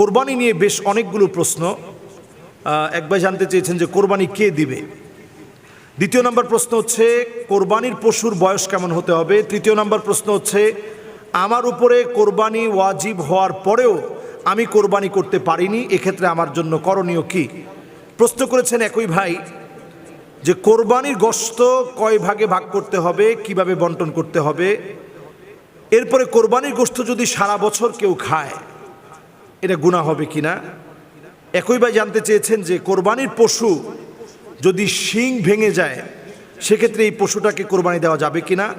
কোরবানি নিয়ে বেশ অনেকগুলো প্রশ্ন। আহ, এক ভাই জানতে চেয়েছেন যে কোরবানি কে দিবে? দ্বিতীয় নম্বর প্রশ্ন হচ্ছে কোরবানির পশুর বয়স কেমন হতে হবে? তৃতীয় নম্বর প্রশ্ন হচ্ছে আমার উপরে কোরবানি ওয়াজিব হওয়ার পরেও আমি কোরবানি করতে পারিনি এক্ষেত্রে আমার জন্য করণীয় কি? প্রশ্ন করেছেন একই ভাই যে কোরবানির গোস্ত কয় ভাগে ভাগ করতে হবে কীভাবে বন্টন করতে হবে? এরপরে কোরবানির গোস্ত যদি সারা বছর কেউ খায় এটা গুণা হবে কিনা? একই ভাই জানতে চেয়েছেন যে কোরবানির পশু যদি শিং ভেঙে যায়, সেক্ষেত্রে এই পশুটাকে কোরবানি দেওয়া যাবে কিনা?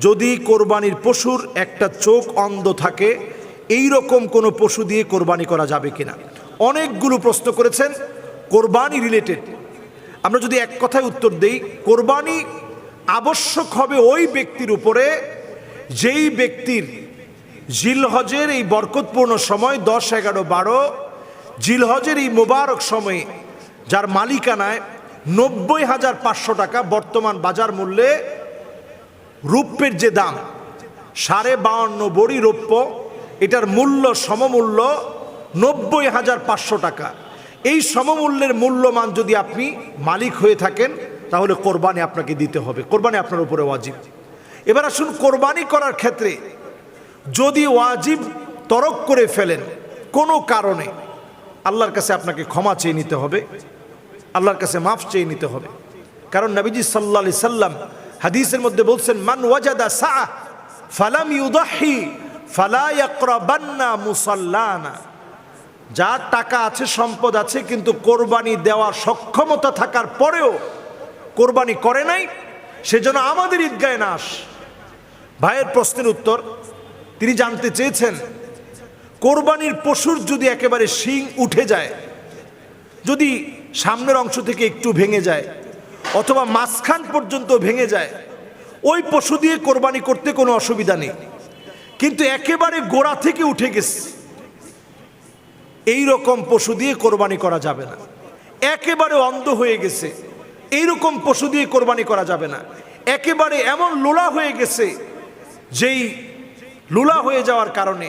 যদি কোরবানির পশুর একটা চোখ অন্ধ থাকে এই রকম কোনো পশু দিয়ে কোরবানি করা যাবে কিনা? অনেকগুলো প্রশ্ন করেছেন, কোরবানি রিলেটেড আমরা যদি এক কথায় উত্তর দেই, কোরবানি আবশ্যক হবে ওই ব্যক্তির উপরে, যেই ব্যক্তির জিলহজের এই বরকতপূর্ণ সময় দশ, এগারো, বারো। জিলহজের এই মোবারক সময়ে যার মালিকানায় নব্বই হাজার পাঁচশো টাকা বর্তমান বাজার মূল্যে রূপের যে দাম, সাড়ে বাউন্ন বড়ি রৌপ্য, এটার মূল্য সমমূল্য নব্বই হাজার পাঁচশো টাকা। এই সমমূল্যের মূল্যমান যদি আপনি মালিক হয়ে থাকেন, তাহলে কোরবানি আপনাকে দিতে হবে। কোরবানি আপনার উপরে ওয়াজিব। এবার আসুন কোরবানি করার ক্ষেত্রে যদি ওয়াজিব তরক করে ফেলেন, কোনো কারণে আল্লাহর কাছে আপনাকে ক্ষমা চেয়ে নিতে হবে, আল্লাহর কাছে মাফ চেয়ে নিতে হবে। কারণ নবীজি সাল্লা সাল্লাম হাদিসের মধ্যে বলছেন, মান ওয়াজাদা সা ফালাম ইউদাহি, ফালা ইয়াকরাবান্না মুসাল্লানা। যার টাকা আছে, সম্পদ আছে, কিন্তু কোরবানি দেওয়ার সক্ষমতা থাকার পরেও কোরবানি করে নাই, সেজন্য আমাদের ঈদগায় না আস। ভাইয়ের প্রশ্নের উত্তর তিনি জানতে চেয়েছেন, কোরবানির পশুর যদি একেবারে শিং উঠে যায়, যদি সামনের অংশ থেকে একটু ভেঙে যায়, অথবা মাঝখান পর্যন্ত ভেঙে যায়, ওই পশু দিয়ে কোরবানি করতে কোনো অসুবিধা নেই। কিন্তু একেবারে গোড়া থেকে উঠে গেছে। এই রকম পশু দিয়ে কোরবানি করা যাবে না। একেবারে অন্ধ হয়ে গেছে। এই রকম পশু দিয়ে কোরবানি করা যাবে না। একেবারে এমন লোলা হয়ে গেছে, যেই লুলা হয়ে যাওয়ার কারণে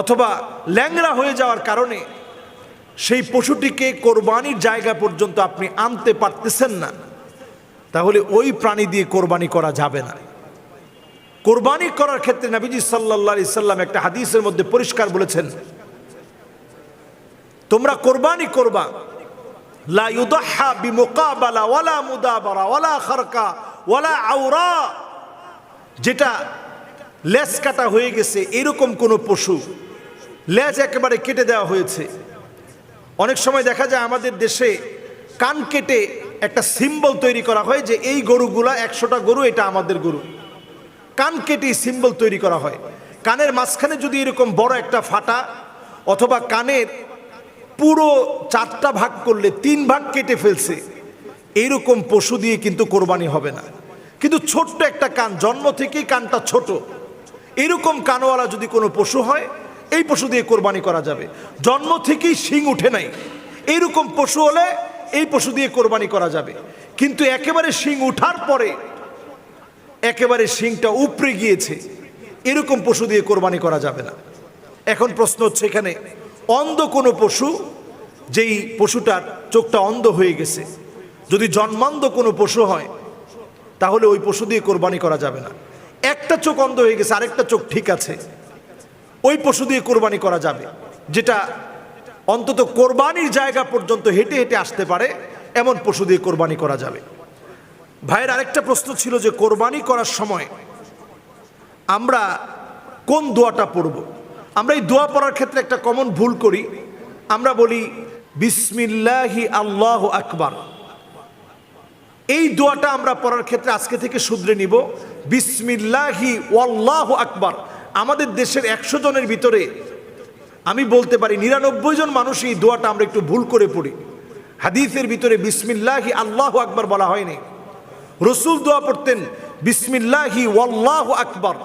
অথবা ল্যাংড়া হয়ে যাওয়ার কারণে সেই পশুটিকে কোরবানির জায়গা পর্যন্ত আপনি আনতে পারতেছেন না, তাহলে ওই প্রাণী দিয়ে কোরবানি করা যাবে না। কোরবানি করার ক্ষেত্রে নাবিজি সাল্লাহ সাল্লাম একটা হাদিসের মধ্যে পরিষ্কার বলেছেন, তোমরা কোরবানি করবা, লা ইউদাহা বিমুকাবালা ওয়ালা মুদাবারা ওয়ালা খারকা ওয়ালা আউরা যেটা লেজ কাটা হয়ে গেছে, এরকম কোনো পশু। লেজ একেবারে কেটে দেওয়া হয়েছে। অনেক সময় দেখা যায় আমাদের দেশে কান কেটে একটা সিম্বল তৈরি করা হয় যে এই গরুগুলা একশোটা গরু, এটা আমাদের গরু। কান কেটে সিম্বল তৈরি করা হয়। কানের মাঝখানে যদি এরকম বড় একটা ফাটা অথবা কানের পুরো চারটা ভাগ করলে তিন ভাগ কেটে ফেলছে এইরকম পশু দিয়ে কিন্তু কোরবানি হবে না। কিন্তু ছোট্ট একটা কান, জন্ম থেকেই কানটা ছোট। এরকম কানওয়ালা যদি কোনো পশু হয়, এই পশু দিয়ে কোরবানি করা যাবে। জন্ম থেকেই শিং উঠে নাই। এইরকম পশু হলে এই পশু দিয়ে কোরবানি করা যাবে। কিন্তু একেবারে শিং উঠার পরে, একেবারে শিংটা উপড়ে গিয়েছে। এরকম পশু দিয়ে কোরবানি করা যাবে না। এখন প্রশ্ন হচ্ছে এখানে, অন্ধ কোনো পশু, যেই পশুটার চোখটা অন্ধ হয়ে গেছে, যদি জন্মান্ধ কোনো পশু হয়, তাহলে ওই পশু দিয়ে কোরবানি করা যাবে না। একটা চোখ অন্ধ হয়ে গেছে, আরেকটা চোখ ঠিক আছে। ওই পশু দিয়ে কোরবানি করা যাবে, যেটা অন্তত কোরবানির জায়গা পর্যন্ত হেঁটে হেঁটে আসতে পারে, এমন পশু দিয়ে কোরবানি করা যাবে। ভাইয়ের আরেকটা প্রশ্ন ছিল যে, কোরবানি করার সময় আমরা কোন দোয়াটা পড়ব? আমরা এই দোয়া পড়ার ক্ষেত্রে একটা কমন ভুল করি। আমরা বলি, বিসমিল্লাহি আল্লাহ আকবার। এই দোয়াটা আমরা পড়ার ক্ষেত্রে আজকে থেকে শুধরে নিব। বিসমিল্লাহি ওয়াল্লাহ আকবার। আমাদের দেশের একশো জনের ভিতরে আমি বলতে পারি নিরানব্বই জন মানুষ এই দোয়াটা আমরা একটু ভুল করে পড়ি। হাদিসের ভিতরে বিসমিল্লাহি আল্লাহ আকবার বলা হয়নি। রসুল দোয়া পড়তেন বিসমিল্লাহি ওয়াল্লাহ আকবার।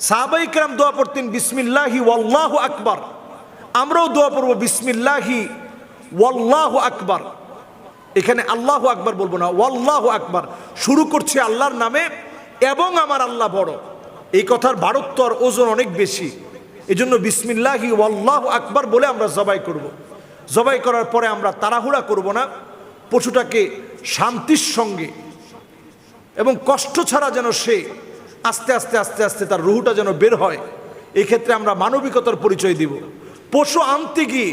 সাহাবাইকরাম দোয়া পড়তেন বিসমিল্লাহি ওয়াল্লাহ আকবার। আমরাও দোয়া পড়ব বিসমিল্লাহি ওয়াল্লাহ আকবার। এখানে আল্লাহ আকবার বলব না, ওয়াল্লাহ আকবার। শুরু করছে আল্লাহর নামে এবং আমার আল্লাহ বড়। এই কথার ভারত্বর ওজন অনেক বেশি। এই জন্য বিসমিল্লাহি ওয়াল্লাহ আকবার বলে আমরা জবাই করব। জবাই করার পরে আমরা তাড়াহুড়া করব না। পশুটাকে শান্তির সঙ্গে এবং কষ্ট ছাড়া যেন সে আস্তে আস্তে আস্তে আস্তে তার রুহুটা যেন বের হয়, এক্ষেত্রে আমরা মানবিকতার পরিচয় দিব। পশু আনতে গিয়ে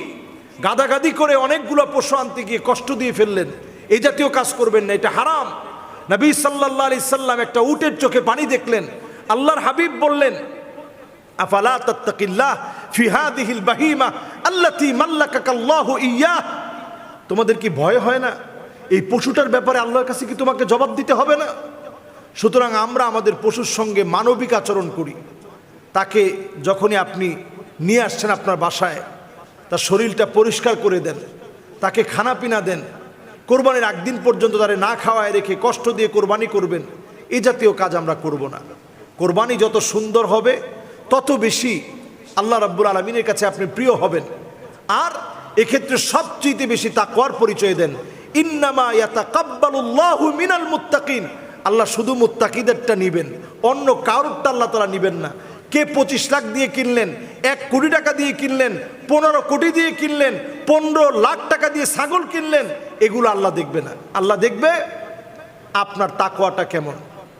গাদাগাদি করে অনেকগুলো পশু আনতে গিয়ে কষ্ট দিয়ে ফেললেন। এই জাতীয় কাজ করবেন না, এটা হারাম। নবী সাল্লাহ আলি সাল্লাম একটা উটের চোখে পানি দেখলেন। আল্লাহর হাবিব বললেন ইয়াহ? তোমাদের কি ভয় হয় না? এই পশুটার ব্যাপারে আল্লাহর কাছে কি তোমাকে জবাব দিতে হবে না? সুতরাং আমরা আমাদের পশুর সঙ্গে মানবিক আচরণ করি। তাকে যখনই আপনি নিয়ে আসছেন আপনার বাসায় তার শরীরটা পরিষ্কার করে দেন, তাকে খানা পিনা দেন। কোরবানির একদিন পর্যন্ত তারে না খাওয়ায় রেখে কষ্ট দিয়ে কোরবানি করবেন এই জাতীয় কাজ আমরা করব না। কোরবানি যত সুন্দর হবে, তত বেশি আল্লাহ রাব্বুল আলমিনের কাছে আপনি প্রিয় হবেন। আর এক্ষেত্রে সবচেয়ে বেশি তাকওয়ার পরিচয় দেন, ইন্নামা ইয়াতাকাব্বালুল্লাহু মিনাল মুত্তাকিন। আল্লাহ শুধু মুত্তাকিদেরটা নিবেন, অন্য কারোরটা আল্লাহ তারা নিবেন না। কে পঁচিশ লাখ দিয়ে কিনলেন? এক কোটি টাকা দিয়ে কিনলেন, পনেরো কোটি দিয়ে কিনলেন, পনেরো লাখ টাকা দিয়ে ছাগল কিনলেন, এগুলো আল্লাহ দেখবে না। আল্লাহ দেখবে আপনার তাকোয়াটা কেমন।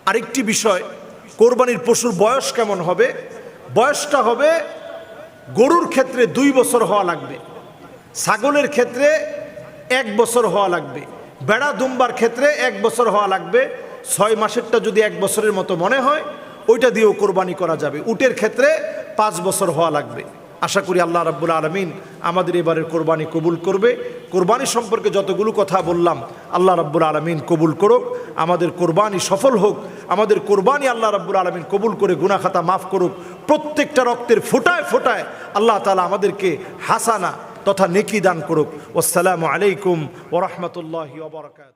আরেকটি বিষয়, কোরবানির পশুর বয়স কেমন হবে? বয়সটা হবে গরুর ক্ষেত্রে দুই বছর হওয়া লাগবে, ছাগলের ক্ষেত্রে এক বছর হওয়া লাগবে, বেড়া দুম্বার ক্ষেত্রে এক বছর হওয়া লাগবে, ছয় মাসেরটা যদি এক বছরের মতো মনে হয় ওইটা দিয়েও কোরবানি করা যাবে। উটের ক্ষেত্রে পাঁচ বছর হওয়া লাগবে। আশা করি আল্লাহ রাব্বুল আলমিন আমাদের এবারের কোরবানি কবুল করবে। কোরবানি সম্পর্কে যতগুলো কথা বললাম, আল্লাহ রাব্বুল আলমিন কবুল করুক। আমাদের কোরবানি সফল হোক, আমাদের কোরবানি আল্লাহ রাব্বুল আলমিন কবুল করে গুনাখাতা মাফ করুক। প্রত্যেকটা রক্তের ফোটায় ফোটায় আল্লাহ তালা আমাদেরকে হাসানা তথা নেকি দান করুক। আসসালামু আলাইকুম ওরহমতুল্লাহ ওবরাকাত